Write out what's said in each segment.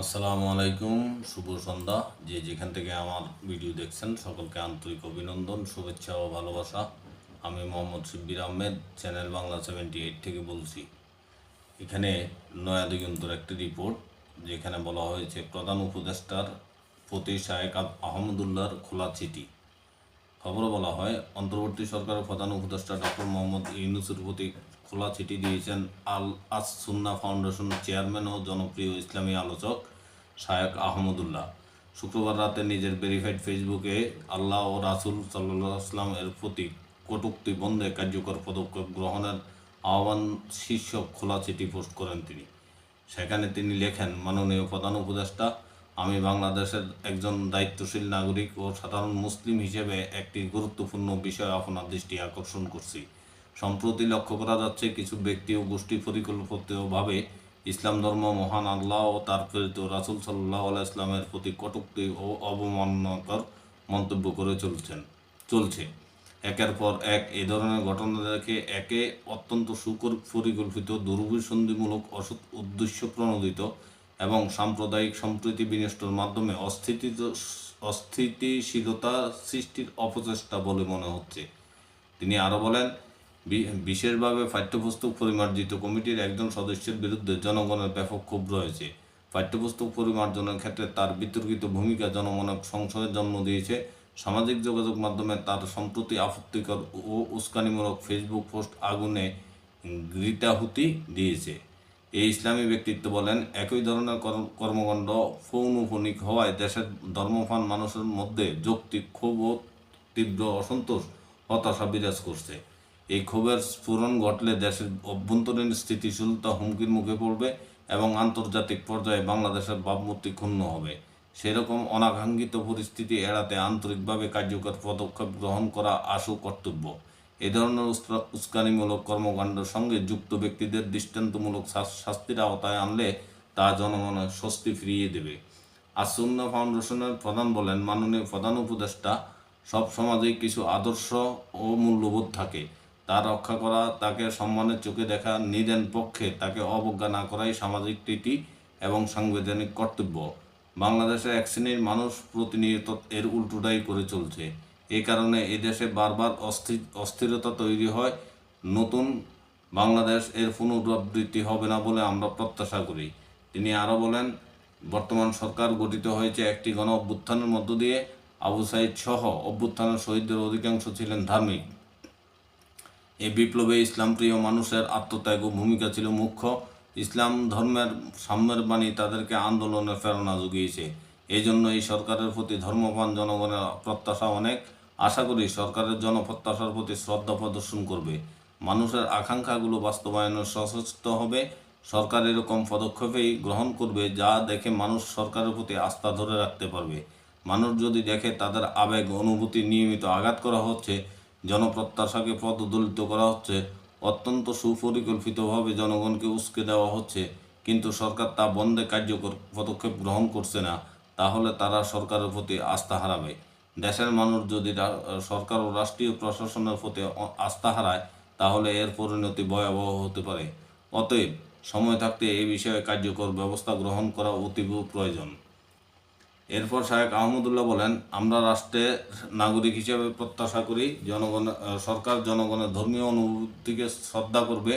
আসসালামু আলাইকুম, শুভ সন্ধ্যা। যে যেখান থেকে আমার ভিডিও দেখছেন, সকলকে আন্তরিক অভিনন্দন, শুভেচ্ছা ও ভালোবাসা। আমি Mohammad Shibbir Ahmed, channel Bangla seventy eight থেকে বলছি। এখানে নয়া দিগন্তর একটি রিপোর্ট, যেখানে বলা হয়েছে, প্রধান উপদেষ্টার প্রতি শায়েক আহমদুল্লাহর খোলা চিঠি। খবরে বলা হয়, অন্তর্বর্তী সরকারের প্রধান উপদেষ্টা ডক্টর মোহাম্মদ ইউনুসের প্রতি খোলা চিঠি দিয়েছেন আল আস সুন্না ফাউন্ডেশনের চেয়ারম্যান ও জনপ্রিয় ইসলামী আলোচক শায়েক আহমদুল্লাহ। শুক্রবার রাতে নিজের ভেরিফাইড ফেসবুকে আল্লাহ ও রাসুল সাল্লাহ আসলাম এর প্রতি কটূক্তি বন্ধে কার্যকর পদক্ষেপ গ্রহণের আহ্বান শীর্ষক খোলা চিঠি পোস্ট করেন তিনি। সেখানে তিনি লেখেন, মাননীয় প্রধান উপদেষ্টা, আমি বাংলাদেশের একজন দায়িত্বশীল নাগরিক ও সাধারণ মুসলিম হিসেবে একটি গুরুত্বপূর্ণ বিষয় আপনার দৃষ্টি আকর্ষণ করছি। সম্প্রতি লক্ষ্য করা যাচ্ছে কিছু ব্যক্তি ও গোষ্ঠী পরিকল্পিতভাবে ইসলাম ধর্ম মহান আল্লাহ ও তার প্রেরিত রাসুল সাল্লাহ আল্লাহ ইসলামের প্রতি কটুক্তি ও অবমাননাকর মন্তব্য করে চলছেন, চলছে। একের পর এক এই ধরনের ঘটনা দেখে একে অত্যন্ত সুকর পরিকল্পিত দুর্বিসন্ধিমূলক, অসৎ উদ্দেশ্য প্রণোদিত এবং সাম্প্রদায়িক সম্প্রীতি বিনষ্টর মাধ্যমে অস্থিতি অস্থিতিশীলতা সৃষ্টির অপচেষ্টা বলে মনে হচ্ছে। তিনি আরও বলেন বিশেষভাবে পাঠ্যপুস্তক পরিমার্জিত কমিটির একজন সদস্যের বিরুদ্ধে জনগণের ব্যাপক ক্ষোভ রয়েছে। পাঠ্যপুস্তক পরিমার্জনের ক্ষেত্রে তার বিতর্কিত ভূমিকা জনমনে সংশয়ের জন্ম দিয়েছে। সামাজিক যোগাযোগ মাধ্যমে তার সম্প্রতি আপত্তিকর ও উস্কানিমূলক ফেসবুক পোস্ট আগুনে গৃতাহুতি দিয়েছে। এই ইসলামী ব্যক্তিত্ব বলেন, একই ধরনের কর্ম- কর্মকাণ্ড পৌনপনিক হওয়ায় দেশের ধর্মপ্রাণ মানুষের মধ্যে যৌক্তিক ক্ষোভ ও তীব্র অসন্তোষ, হতাশা বিরাজ করছে। এই ক্ষোভের স্ফুরণ ঘটলে দেশের অভ্যন্তরীণ স্থিতিশীলতা হুমকির মুখে পড়বে এবং আন্তর্জাতিক পর্যায়ে বাংলাদেশের ভাবমূর্তি ক্ষুণ্ণ হবে। সেরকম অনাকাঙ্ক্ষিত পরিস্থিতি এড়াতে আন্তরিকভাবে কার্যকর পদক্ষেপ গ্রহণ করা আশু কর্তব্য। এ ধরনের উস্কানিমূলক কর্মকাণ্ডের সঙ্গে যুক্ত ব্যক্তিদের দৃষ্টান্তমূলক শাস্তির আওতায় আনলে তা জনগণের স্বস্তি ফিরিয়ে দেবে। আসন্ন ফাউন্ডেশনের প্রধান বলেন, মাননীয় প্রধান উপদেষ্টা, সব সমাজেই কিছু আদর্শ ও মূল্যবোধ থাকে। তা রক্ষা করা, তাকে সম্মানের চোখে দেখা, নিদেন পক্ষে তাকে অবজ্ঞা না করাই সামাজিক রীতি এবং সাংবিধানিক কর্তব্য। বাংলাদেশে এক শ্রেণির মানুষ প্রতিনিয়ত এর উল্টোটাই করে চলছে। এই কারণে এদেশে বারবার অস্থির অস্থিরতা তৈরি হয়। নতুন বাংলাদেশ এর পুনরাবৃত্তি হবে না বলে আমরা প্রত্যাশা করি। তিনি আরও বলেন, বর্তমান সরকার গঠিত হয়েছে একটি গণ অভ্যুত্থানের মধ্য দিয়ে। আবু সাইদ সহ অভ্যুত্থানের শহীদদের অধিকাংশ ছিলেন ধার্মিক। এই বিপ্লবে ইসলামপ্রিয় মানুষের আত্মত্যাগ ও ভূমিকা ছিল মুখ্য। ইসলাম ধর্মের সাম্যের বাণী তাদেরকে আন্দোলনের প্রেরণা জুগিয়েছে এই জন্য এই সরকারের প্রতি ধর্মপ্রাণ জনগণের প্রত্যাশা অনেক। আশা করি সরকারের জনপ্রত্যাশার প্রতি শ্রদ্ধা প্রদর্শন করবে। মানুষের আকাঙ্ক্ষাগুলো বাস্তবায়নের সচেষ্ট হবে। সরকার এরকম পদক্ষেপেই গ্রহণ করবে যা দেখে মানুষ সরকারের প্রতি আস্থা ধরে রাখতে পারবে। মানুষ যদি দেখে তাদের আবেগ অনুভূতি নিয়মিত আঘাত করা হচ্ছে জনপ্রত্যাশাকে পদদলিত করা হচ্ছে। অত্যন্ত সুপরিকল্পিতভাবে জনগণকে উস্কে দেওয়া হচ্ছে, কিন্তু সরকার তা বন্ধে কার্যকর পদক্ষেপ গ্রহণ করছে না, তাহলে তারা সরকারের প্রতি আস্থা হারাবে। দেশের মানুষ যদি সরকার ও রাষ্ট্রীয় প্রশাসনের প্রতি আস্থা হারায়, তাহলে এর পরিণতি ভয়াবহ হতে পারে। অতএব, সময় থাকতে এই বিষয়ে কার্যকর ব্যবস্থা গ্রহণ করা অতীব প্রয়োজন। এরপর শাহেক আহমদুল্লাহ বলেন, আমরা রাষ্ট্রের নাগরিক হিসেবে প্রত্যাশা করি, জনগণ সরকার জনগণের ধর্মীয় অনুভূতিকে শ্রদ্ধা করবে,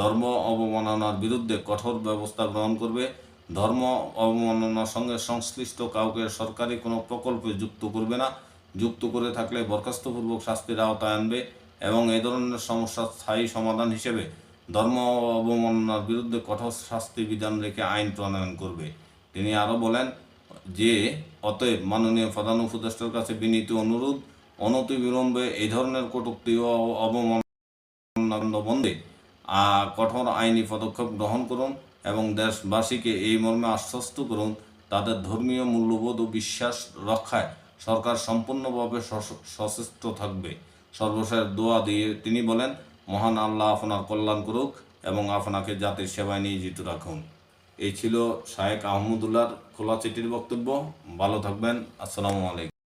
ধর্ম অবমাননার বিরুদ্ধে কঠোর ব্যবস্থা গ্রহণ করবে, ধর্ম অবমাননার সঙ্গে সংশ্লিষ্ট কাউকে সরকারি কোনো প্রকল্পে যুক্ত করবে না, যুক্ত করে থাকলে বরখাস্তপূর্বক শাস্তির আওতায় আনবে এবং এই ধরনের সমস্যার স্থায়ী সমাধান হিসেবে ধর্ম অবমাননার বিরুদ্ধে কঠোর শাস্তি বিধান রেখে আইন প্রণয়ন করবে। তিনি আরও বলেন যে অতএব মাননীয় প্রধান উপদেষ্টার কাছে বিনীত অনুরোধ অনতিবিলম্বে এই ধরনের কটূক্তি ও অবমাননা বন্ধে কঠোর আইনি পদক্ষেপ গ্রহণ করুন এবং দেশবাসীকে এই মর্মে আশ্বস্ত করুন তাদের ধর্মীয় মূল্যবোধ ও বিশ্বাস রক্ষায় সরকার সম্পূর্ণভাবে সচেষ্ট থাকবে। সর্বশেষ দোয়া দিয়ে তিনি বলেন, মহান আল্লাহ আপনার কল্যাণ করুক এবং আপনাকে জাতির সেবায় নিয়োজিত রাখুন। এই ছিল শায়েক আহমদুল্লাহর খোলা চিঠির বক্তব্য। ভালো থাকবেন। আসসালামু আলাইকুম।